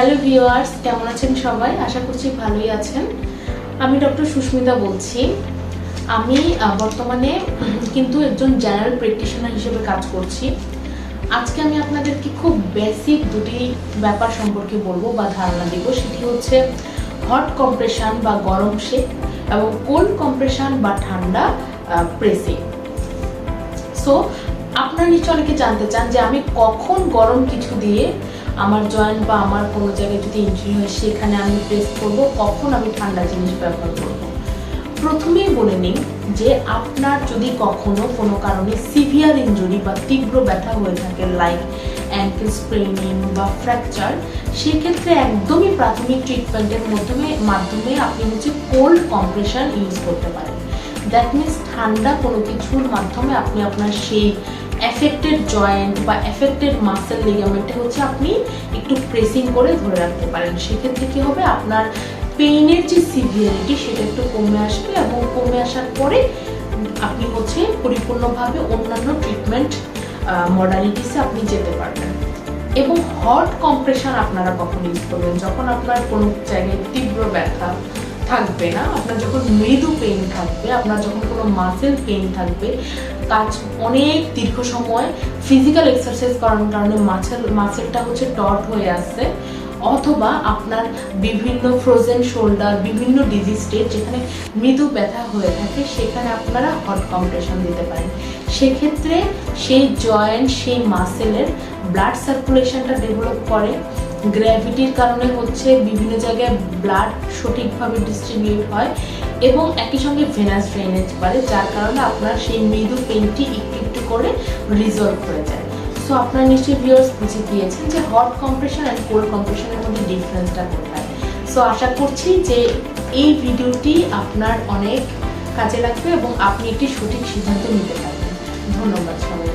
Hello viewers, কেমন আছেন সবাই? আশা করছি ভালোই আছেন। আমি ডক্টর সুস্মিতা বলছি। আমি বর্তমানে কিন্তু একজন জেনারেল প্র্যাকটিশনার হিসেবে কাজ করছি। আজকে আমি আপনাদেরকে খুব বেসিক দুটি ব্যাপার সম্পর্কে বলব বা ধারণা দেব। সেটি হচ্ছে হট কম্প্রেশন বা গরম শেক এবং কোল্ড কম্প্রেশন বা ঠান্ডা প্রেসিং সো আপনারা নিশ্চয় অনেকে জানতে চান যে আমি কখন গরম কিছু দিয়ে আমার জয়েন্ট বা আমার কোনো জায়গায় যদি ইঞ্জুরি হয়, সেখানে আমি প্রেস করব, কখন আমি ঠান্ডা জিনিস ব্যবহার করব? প্রথমেই বলে নিই যে আপনার যদি কখনো কোনো কারণে সিভিয়ার ইঞ্জুরি বা তীব্র ব্যথা হয়ে থাকে লাইক অ্যাঙ্কেল স্প্রেনিং বা ফ্র্যাকচার সেক্ষেত্রে একদমই প্রাথমিক ট্রিটমেন্টের মাধ্যমে মাধ্যমে আপনি হচ্ছে কোল্ড কম্প্রেশন ইউজ করতে পারেন। দ্যাট মিনস ঠান্ডা কোনো কিছুর মাধ্যমে আপনি আপনার সেই এফেক্টেড জয়েন্ট বা এফেক্টেড মাসেল লিগামেন্টে হচ্ছে আপনি একটু প্রেসিং করে ধরে রাখতে পারেন। সেক্ষেত্রে কি হবে? আপনার পেইনের যে সিভিয়ারিটি সেটা একটু কমে আসবে এবং কমে আসার পরে আপনি হচ্ছে পরিপূর্ণভাবে অন্যান্য ট্রিটমেন্ট মডালিটিসে আপনি যেতে পারবেন। এবং হট কম্প্রেশন আপনারা কখন ইউজ করবেন। যখন আপনার কোনো জায়গায় তীব্র ব্যথা থাকবে না, আপনার যখন মৃদু পেইন থাকবে, আপনার যখন কোনো মাসেল পেইন থাকবে, কাজ অনেক দীর্ঘ সময় ফিজিক্যাল এক্সারসাইজ করানোর কারণে মাসেল মাসেলটা হচ্ছে টট হয়ে আসছে, অথবা আপনার বিভিন্ন ফ্রোজেন শোল্ডার বিভিন্ন ডিজিজ স্টেট যেখানে মৃদু ব্যথা হয়ে থাকে, সেখানে আপনারা হট কম্প্রেশন দিতে পারেন। সেক্ষেত্রে সেই জয়েন্ট সেই মাসেলের ব্লাড সার্কুলেশনটা ডেভেলপ করে গ্র্যাভিটির কারণে হচ্ছে বিভিন্ন জায়গায় ব্লাড সঠিকভাবে ডিস্ট্রিবিউট হয় এবং একই সঙ্গে ভেনাস ড্রেনেজ বাড়ে, যার কারণে আপনার সেই মৃদু পেনটি একটু একটু করে রিজলভ হয়ে যায়। সো আপনারা নিশ্চয়ই ভিউয়ার্স বুঝে গিয়েছেন যে হট কম্প্রেশন অ্যান্ড কোল্ড কম্প্রেশনের মধ্যে ডিফারেন্সটা কোথায়। সো আশা করছি যে এই ভিডিওটি আপনার অনেক কাজে লাগবে এবং আপনি একটি সঠিক সিদ্ধান্ত নিতে পারবেন। ধন্যবাদ সবাই